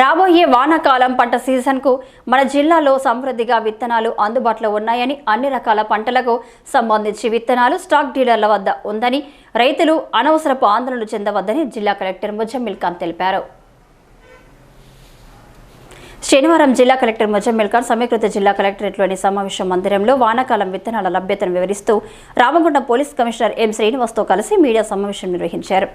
రాబోయే వానాకాలం పంట సీజన్కు మన జిల్లాలో సమృద్ధిగా విత్తనాలు అందుబాటులో ఉన్నాయని అన్ని రకాల పంటలకు సంబంధించి విత్తనాలు స్టాక్ డీలర్ల వద్ద ఉందని రైతులు అనవసరపు ఆందోళనలు చెందవద్దని జిల్లా కలెక్టర్ ముజమ్మిల్ ఖాన్ తెలిపారు. శనివారం జిల్లా కలెక్టర్ ముజమ్మిల్ ఖాన్ సమీకృత జిల్లా కలెక్టరేట్లోని సమావేశ మందిరంలో వానాకాలం విత్తనాల లభ్యతను వివరిస్తూ రామగుండం పోలీస్ కమిషనర్ ఎం శ్రీనివాస్తో కలిసి మీడియా సమావేశం నిర్వహించారు.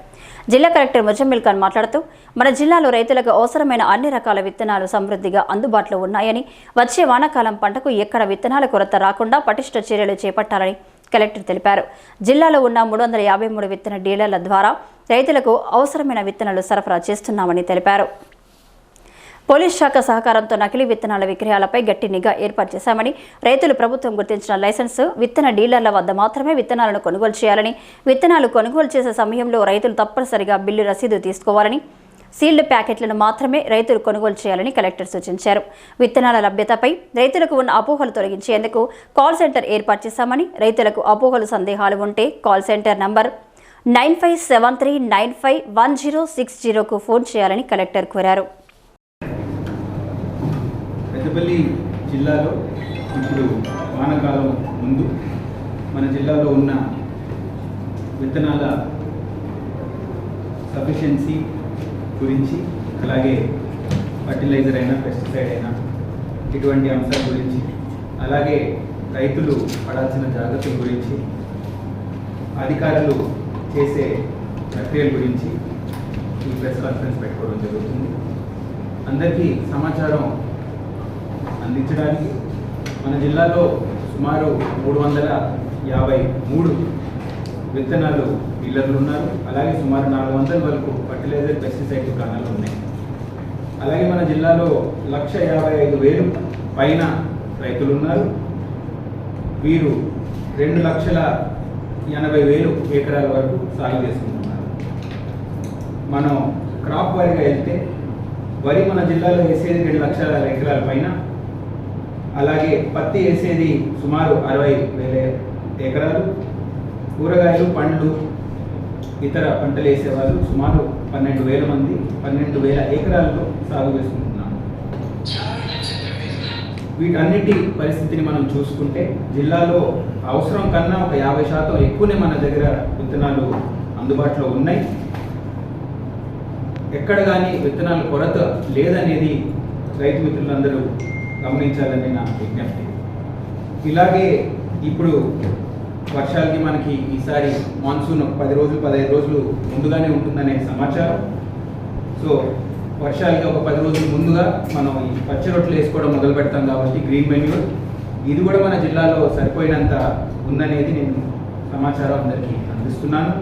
జిల్లా కలెక్టర్ ముజమ్మిల్ ఖాన్ మాట్లాడుతూ మన జిల్లాలో రైతులకు అవసరమైన అన్ని రకాల విత్తనాలు సమృద్ధిగా అందుబాటులో ఉన్నాయని వచ్చే వానాకాలం పంటకు ఎక్కడ విత్తనాల కొరత రాకుండా పటిష్ట చర్యలు చేపట్టాలని కలెక్టర్ తెలిపారు. జిల్లాలో ఉన్న మూడు వందల యాభై మూడు విత్తన డీలర్ల ద్వారా రైతులకు అవసరమైన విత్తనాలు సరఫరా చేస్తున్నామని తెలిపారు. పోలీస్ శాఖ సహకారంతో నకిలీ విత్తనాల విక్రయాలపై గట్టి నిఘా ఏర్పాటు చేశామని రైతులు ప్రభుత్వం గుర్తించిన లైసెన్సు విత్తన డీలర్ల వద్ద మాత్రమే విత్తనాలను కొనుగోలు చేయాలని విత్తనాలు కొనుగోలు చేసే సమయంలో రైతులు తప్పనిసరిగా బిల్లు రసీదు తీసుకోవాలని సీల్డ్ ప్యాకెట్లను మాత్రమే రైతులు కొనుగోలు చేయాలని కలెక్టర్ సూచించారు. విత్తనాల లభ్యతపై రైతులకు ఉన్న అపోహలు తొలగించేందుకు కాల్ సెంటర్ ఏర్పాటు చేశామని రైతులకు అపోహలు సందేహాలు ఉంటే call centre number nine five seven three nine five one zero six జీరోకు phone చేయాలని కలెక్టర్ కోరారు. పెద్దపల్లి జిల్లాలో ఇప్పుడు వానాకాలం ముందు మన జిల్లాలో ఉన్న విత్తనాల సఫిషియన్సీ గురించి అలాగే ఫర్టిలైజర్ అయినా పెస్టిసైడ్ అయినా ఇటువంటి అంశాల గురించి అలాగే రైతులు పడాల్సిన జాగ్రత్తల గురించి అధికారులు చేసే ప్రక్రియల గురించి ఈ ప్రెస్ కాన్ఫరెన్స్ పెట్టుకోవడం జరుగుతుంది. అందరికీ సమాచారం అందించడానికి మన జిల్లాలో సుమారు మూడు వందల యాభై మూడు విత్తనాలు డీలర్లు ఉన్నారు. అలాగే సుమారు నాలుగు వందల వరకు ఫర్టిలైజర్ పెస్టిసైడ్ దుకాణాలు ఉన్నాయి. అలాగే మన జిల్లాలో లక్ష యాభై ఐదు వేలు పైన రైతులు ఉన్నారు. వీరు రెండు లక్షల ఎనభై వేలు ఎకరాల వరకు సాగు చేసుకుంటున్నారు. మనం క్రాప్ వారిగా వెళ్తే వరి మన జిల్లాలో వేసేది రెండు లక్షల ఎకరాల పైన అలాగే పత్తి వేసేది సుమారు అరవై వేల ఎకరాలు. కూరగాయలు పండ్లు ఇతర పంటలు వేసేవాళ్ళు సుమారు పన్నెండు వేల మంది పన్నెండు వేల ఎకరాల్లో సాగు చేసుకుంటున్నాము. వీటన్నిటి పరిస్థితిని మనం చూసుకుంటే జిల్లాలో అవసరం కన్నా ఒక యాభై శాతం ఎక్కువనే మన దగ్గర విత్తనాలు అందుబాటులో ఉన్నాయి. ఎక్కడ కానీ విత్తనాల కొరత లేదనేది రైతు మిత్రులందరూ గమనించాలని నా విజ్ఞప్తి. ఇలాగే ఇప్పుడు వర్షాలకి మనకి ఈసారి మాన్సూన్ ఒక పది రోజులు పదహైదు రోజులు ముందుగానే ఉంటుందనే సమాచారం. సో వర్షాలకి ఒక పది రోజులు ముందుగా మనం ఈ పచ్చి రొట్టెలు వేసుకోవడం మొదలు పెడతాం కాబట్టి గ్రీన్ మెన్యూర్ ఇది కూడా మన జిల్లాలో సరిపోయినంత ఉందనేది నేను సమాచారం అందరికీ అందిస్తున్నాను.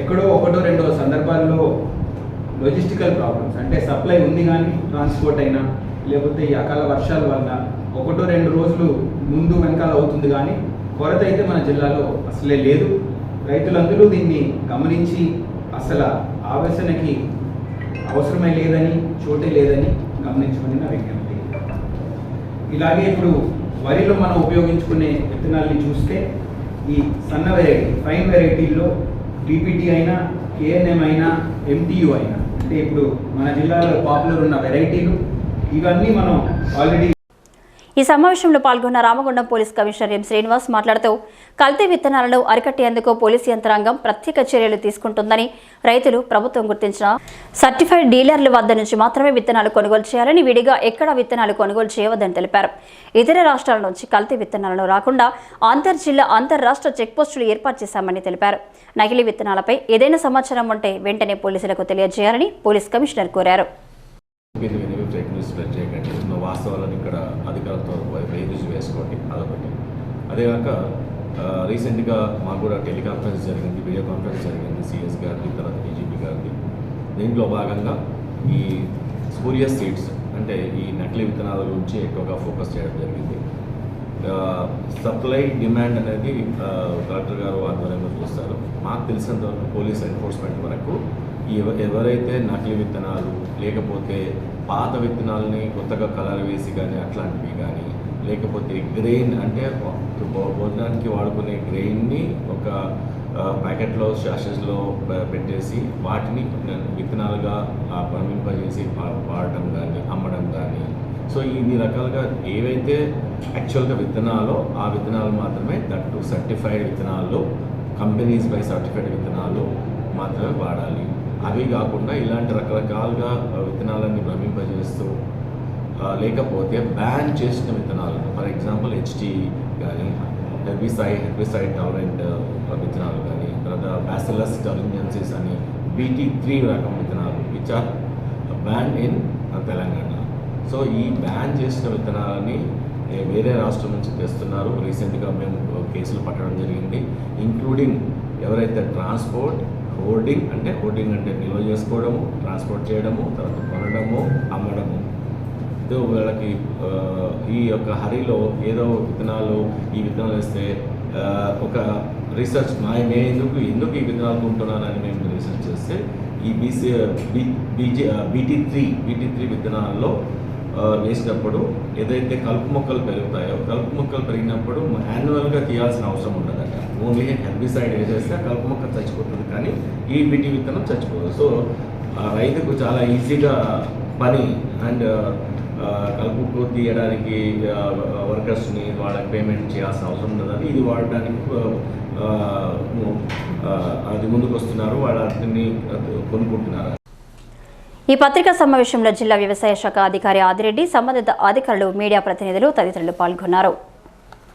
ఎక్కడో ఒకటో రెండో సందర్భాల్లో లొజిస్టికల్ ప్రాబ్లమ్స్ అంటే సప్లై ఉంది కానీ ట్రాన్స్పోర్ట్ అయినా లేకపోతే ఈ అకాల వర్షాల వల్ల ఒకటో రెండు రోజులు ముందు వెనకాల అవుతుంది కానీ కొరత అయితే మన జిల్లాలో అసలే లేదు. రైతులందరూ దీన్ని గమనించి అసలు ఆవేశనకి అవసరమే లేదని చోటే లేదని గమనించమని నా విజ్ఞప్తి. ఇలాగే ఇప్పుడు వరిలో మనం ఉపయోగించుకునే విత్తనాల్ని చూస్తే ఈ సన్న వెరైటీ ఫైన్ వెరైటీల్లో డిపిటీ అయినా కేఎన్ఎం అయినా ఎంటీయు అయినా అంటే ఇప్పుడు మన జిల్లాలో పాపులర్ ఉన్న వెరైటీలు ఇవన్నీ మనం ఆల్రెడీ ఈ సమావేశంలో పాల్గొన్న Ramagundam police commissioner M Srinivas మాట్లాడుతూ కల్తీ విత్తనాలను అరికట్టేందుకు పోలీసు యంత్రాంగం ప్రత్యేక చర్యలు తీసుకుంటుందని రైతులు ప్రభుత్వం గుర్తించిన. సర్టిఫైడ్ డీలర్ల వద్ద నుంచి మాత్రమే విత్తనాలు కొనుగోలు చేయాలని విడిగా ఎక్కడ విత్తనాలు కొనుగోలు చేయవద్దని తెలిపారు. ఇతర రాష్ట్రాల నుంచి కల్తీ విత్తనాలను రాకుండా అంతర్ జిల్లా అంతర్ రాష్ట్ర చెక్పోస్టులు ఏర్పాటు చేశామని తెలిపారు. నకిలీ విత్తనాలపై ఏదైనా సమాచారం ఉంటే వెంటనే పోలీసులకు తెలియజేయాలని పోలీస్ కమిషనర్ కోరారు. వాస్తవాలను ఇక్కడ అధికారులతో రైతులు వేసుకోండి అదొకటి. అదేగాక రీసెంట్గా మాకు కూడా టెలికాన్ఫరెన్స్ జరిగింది వీడియో కాన్ఫరెన్స్ జరిగింది సిఎస్ గారిది తర్వాత డీజీపీ గారిది. దీంట్లో భాగంగా ఈ స్పూరియస్ సీడ్స్ అంటే ఈ నకిలీ విత్తనాల గురించి ఎక్కువగా ఫోకస్ చేయడం జరిగింది. సప్లై డిమాండ్ అనేది డాక్టర్ కలెక్టర్ గారు ఆధ్వర్యంలో చూస్తారు. మాకు తెలిసినంతవరకు పోలీస్ ఎన్ఫోర్స్మెంట్ వరకు ఎవ- ఎవరైతే నకిలీ విత్తనాలు లేకపోతే పాత విత్తనాలని కొత్తగా కలర్ వేసి కానీ అట్లాంటివి కానీ లేకపోతే గ్రెయిన్ అంటే భోజనానికి వాడుకునే గ్రెయిన్ని ఒక ప్యాకెట్లో షాషెస్లో పెట్టేసి వాటిని విత్తనాలుగా పంపింపజేసి వాడటం కానీ అమ్మడం కానీ సో ఇన్ని రకాలుగా ఏవైతే యాక్చువల్గా విత్తనాలో ఆ విత్తనాలు మాత్రమే దట్టు సర్టిఫైడ్ విత్తనాలు కంపెనీస్ బై సర్టిఫైడ్ విత్తనాలు మాత్రమే వాడాలి. అవి కాకుండా ఇలాంటి రకరకాలుగా విత్తనాలని విత్తనాలన్నీ భ్రమింపజేస్తూ లేకపోతే బ్యాన్ చేసిన విత్తనాలు ఫర్ ఎగ్జాంపుల్ హెచ్టీ కానీ హెర్బిసైడ్ హెర్బిసైడ్ టాలరెంట్ విత్తనాలు కానీ తర్వాత బ్యాసిలస్ టర్జెన్సీస్ అని బీటీ త్రీ రకం విత్తనాలు which are ban in Telangana. So ఈ బ్యాన్ చేసిన విత్తనాలని వేరే రాష్ట్రం నుంచి తెస్తున్నారు. రీసెంట్గా మేము కేసులు పట్టడం జరిగింది. ఇంక్లూడింగ్ ఎవరైతే ట్రాన్స్పోర్ట్ హోర్డింగ్ అంటే హోర్డింగ్ అంటే నిల్వ చేసుకోవడము ట్రాన్స్పోర్ట్ చేయడము తర్వాత కొనడము అమ్మడము. ఏదో వీళ్ళకి ఈ యొక్క హరిలో ఏదో విత్తనాలు ఈ విత్తనాలు వేస్తే ఒక రీసెర్చ్ మా నేను ఎందుకు ఎందుకు ఈ విత్తనాలు కొంటున్నానని మేము రీసెర్చ్ చేస్తే ఈ BC B BT three BT three విత్తనాల్లో వేసినప్పుడు ఏదైతే కలుపు మొక్కలు పెరుగుతాయో కలుపు మొక్కలు పెరిగినప్పుడు యాన్యువల్గా తీయాల్సిన అవసరం ఉండదట. ఓన్లీ హెర్బిసైడ్ వేసేస్తే కలుపు మొక్క చచ్చిపోతుంది కానీ ఈ బిటి విత్తనం చచ్చిపోదు. సో రైతుకు చాలా ఈజీగా పని అండ్ కలుపు తీయడానికి వర్కర్స్ని వాళ్ళకి పేమెంట్ చేయాల్సిన అవసరం ఉండదని ఇది వాడడానికి అది ముందుకు వస్తున్నారు వాళ్ళని కొనుక్కుంటున్నారు. ఈ పత్రికా సమావేశంలో జిల్లా వ్యవసాయ శాఖ అధికారి ఆదిరెడ్డి సంబంధిత అధికారులు మీడియా ప్రతినిధులు తదితరులు పాల్గొన్నారు.